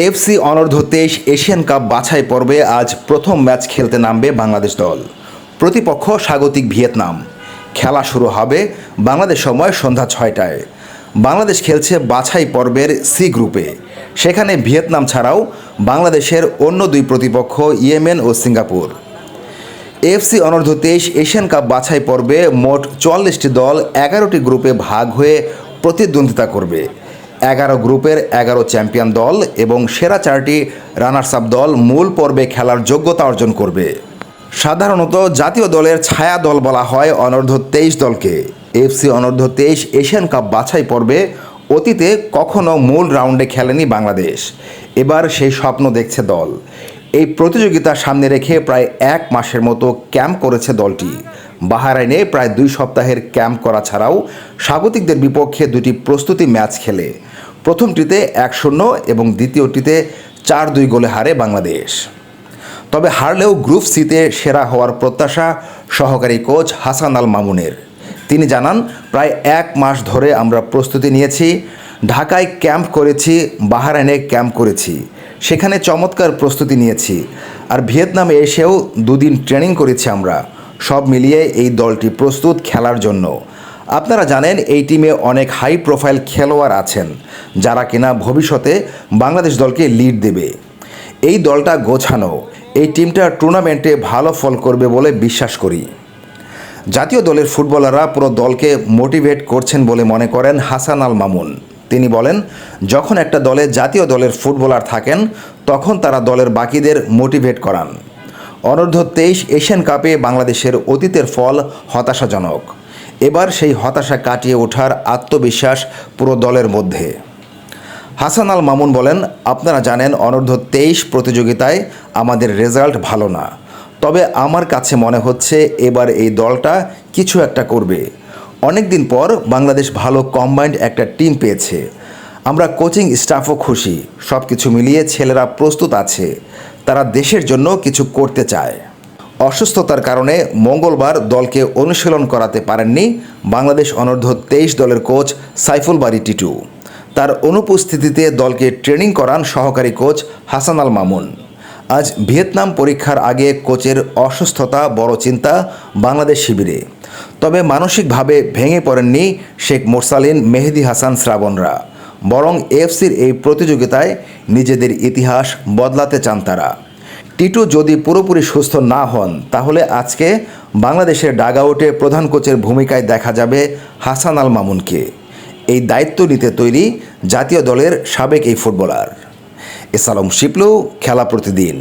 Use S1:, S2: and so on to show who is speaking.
S1: FC অনূর্ধ্ব তেইশ Asian cup বাছাই পর্বে আজ প্রথম ম্যাচ খেলতে নামবে বাংলাদেশ দল। প্রতিপক্ষ স্বাগতিক ভিয়েতনাম। খেলা শুরু হবে বাংলাদেশ সময় সন্ধ্যা ছয়টায়। বাংলাদেশ খেলছে বাছাই পর্বের সি গ্রুপে সেখানে ভিয়েতনাম ছাড়াও বাংলাদেশের অন্য দুই প্রতিপক্ষ ইয়েমেন ও সিঙ্গাপুর। এফসি অনূর্ধ্ব তেইশ এশিয়ান কাপ বাছাই পর্বে মোট চুয়াল্লিশটি দল এগারোটি গ্রুপে ভাগ হয়ে প্রতিদ্বন্দ্বিতা করবে। এগারো গ্রুপের এগারো চ্যাম্পিয়ন দল এবং সেরা চারটি রানার্স আপ দল মূল পর্বে খেলার যোগ্যতা অর্জন করবে। সাধারণত জাতীয় দলের ছায়া দল বলা হয় অনূর্ধ্ব তেইশ দলকে। এফসি অনূর্ধ্ব তেইশ এশিয়ান কাপ বাছাই পর্বে অতীতে কখনো মূল রাউন্ডে খেলেনি বাংলাদেশ। এবার সেই স্বপ্ন দেখছে দল। এই প্রতিযোগিতা সামনে রেখে প্রায় এক মাসের মতো ক্যাম্প করেছে দলটি। বাহারাইনে প্রায় দুই সপ্তাহের ক্যাম্প করা ছাড়াও স্বাগতিকদের বিপক্ষে দুটি প্রস্তুতি ম্যাচ খেলে। প্রথমটিতে এক শূন্য এবং দ্বিতীয়টিতে চার দুই গোলে হারে বাংলাদেশ। তবে হারলেও গ্রুপ সিতে সেরা হওয়ার প্রত্যাশা সহকারী কোচ হাসান আল মামুনের। তিনি জানান, প্রায় এক মাস ধরে আমরা প্রস্তুতি নিয়েছি, ঢাকায় ক্যাম্প করেছি, বাহারাইনে ক্যাম্প করেছি, সেখানে চমৎকার প্রস্তুতি নিয়েছি, আর ভিয়েতনামে এসেও দুদিন ট্রেনিং করেছি আমরা। সব মিলিয়ে এই দলটি প্রস্তুত খেলার জন্য। আপনারা জানেন, এই টিমে অনেক হাই প্রোফাইল খেলোয়াড় আছেন, যারা কিনা ভবিষ্যতে বাংলাদেশ দলকে লিড দেবে। এই দলটা গোছানো, এই টিমটা টুর্নামেন্টে ভালো ফল করবে বলে বিশ্বাস করি। জাতীয় দলের ফুটবলাররা পুরো দলকে মোটিভেট করছেন বলে মনে করেন হাসান আল মামুন। তিনি বলেন, যখন একটা দলে জাতীয় দলের ফুটবলার থাকেন, তখন তারা দলের বাকিদের মোটিভেট করান। অনূর্ধ্ব তেইশ এশিয়ান কাপে বাংলাদেশের অতীতের ফল হতাশাজনক। এবার সেই হতাশা কাটিয়ে ওঠার আত্মবিশ্বাস পুরো দলের মধ্যে। হাসান আল মামুন বলেন, আপনারা জানেন অনূর্ধ্ব তেইশ প্রতিযোগিতায় আমাদের রেজাল্ট ভালো না। তবে আমার কাছে মনে হচ্ছে এবার এই দলটা কিছু একটা করবে। অনেক দিন পর বাংলাদেশ ভালো কম্বাইন্ড একটা টিম পেয়েছে। আমরা কোচিং স্টাফও খুশি। সব কিছু মিলিয়ে ছেলেরা প্রস্তুত আছে। তারা দেশের জন্য কিছু করতে চায়। অসুস্থতার কারণে মঙ্গলবার দলকে অনুশীলন করাতে পারেননি বাংলাদেশ অনূর্ধ্ব তেইশ দলের কোচ সাইফুল বারি টিটু। তার অনুপস্থিতিতে দলকে ট্রেনিং করান সহকারী কোচ হাসান আল মামুন। আজ ভিয়েতনাম পরীক্ষার আগে কোচের অসুস্থতা বড় চিন্তা বাংলাদেশ শিবিরে। তবে মানসিকভাবে ভেঙে পড়েননি শেখ মোরসালিন, মেহেদি হাসান শ্রাবণরা। বরং এফসির এই প্রতিযোগিতায় নিজেদের ইতিহাস বদলাতে চান তারা। টিটু যদি পুরোপুরি সুস্থ না হন, তাহলে আজকে বাংলাদেশের ডাগাউটে প্রধান কোচের ভূমিকায় দেখা যাবে হাসান আল মামুনকে। এই দায়িত্ব নিতে তৈরি জাতীয় দলের সাবেক এই ফুটবলার। এসালম শিপলু, খেলা প্রতিদিন।